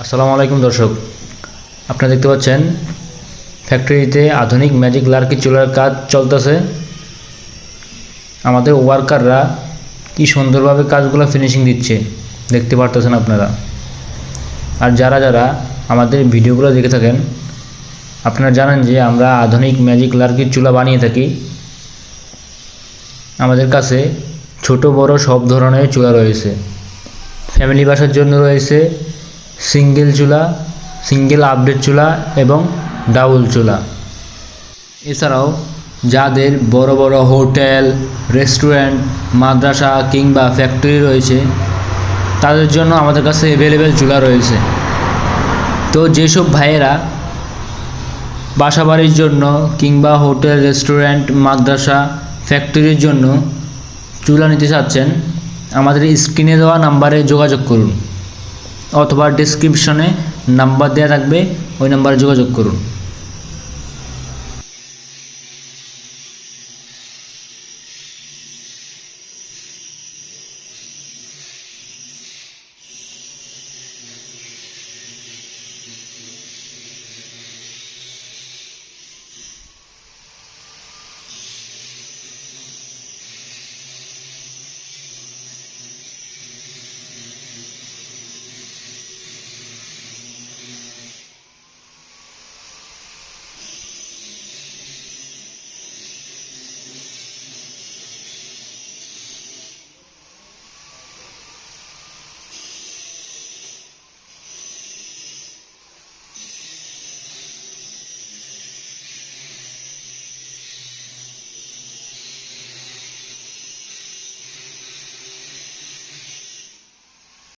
আসসালামু আলাইকুম দর্শক। আপনারা দেখতে পাচ্ছেন ফ্যাক্টরিতে আধুনিক ম্যাজিক লার্কি চুলার কাজ চলতেছে। আমাদের ওয়ার্কাররা কি সুন্দরভাবে কাজগুলো ফিনিশিং দিচ্ছে, দেখতে পারতেছেন আপনারা। আর যারা যারা আমাদের ভিডিওগুলো দেখে থাকেন, আপনারা জানেন যে আমরা আধুনিক ম্যাজিক লার্কির চুলা বানিয়ে থাকি। আমাদের কাছে ছোট বড় সব ধরনের চুলা রয়েছে। ফ্যামিলি বাসার জন্য রয়েছে সিঙ্গেল চুলা, সিঙ্গেল আপডেট চুলা এবং ডাবল চুলা। এছাড়াও যাদের বড় বড় হোটেল রেস্টুরেন্ট মাদ্রাসা কিংবা ফ্যাক্টরি রয়েছে, তাদের জন্য আমাদের কাছে অ্যাভেলেবেল চুলা রয়েছে। তো যেসব ভাইয়েরা বাসাবাড়ির জন্য কিংবা হোটেল রেস্টুরেন্ট মাদ্রাসা ফ্যাক্টরির জন্য চুলা নিতে চাচ্ছেন, আমাদের স্ক্রিনে দেওয়া নাম্বারে যোগাযোগ করুন। অথবা ডিসক্রিপশনে নাম্বার দেওয়া থাকবে ওই নাম্বারে যোগাযোগ করুন।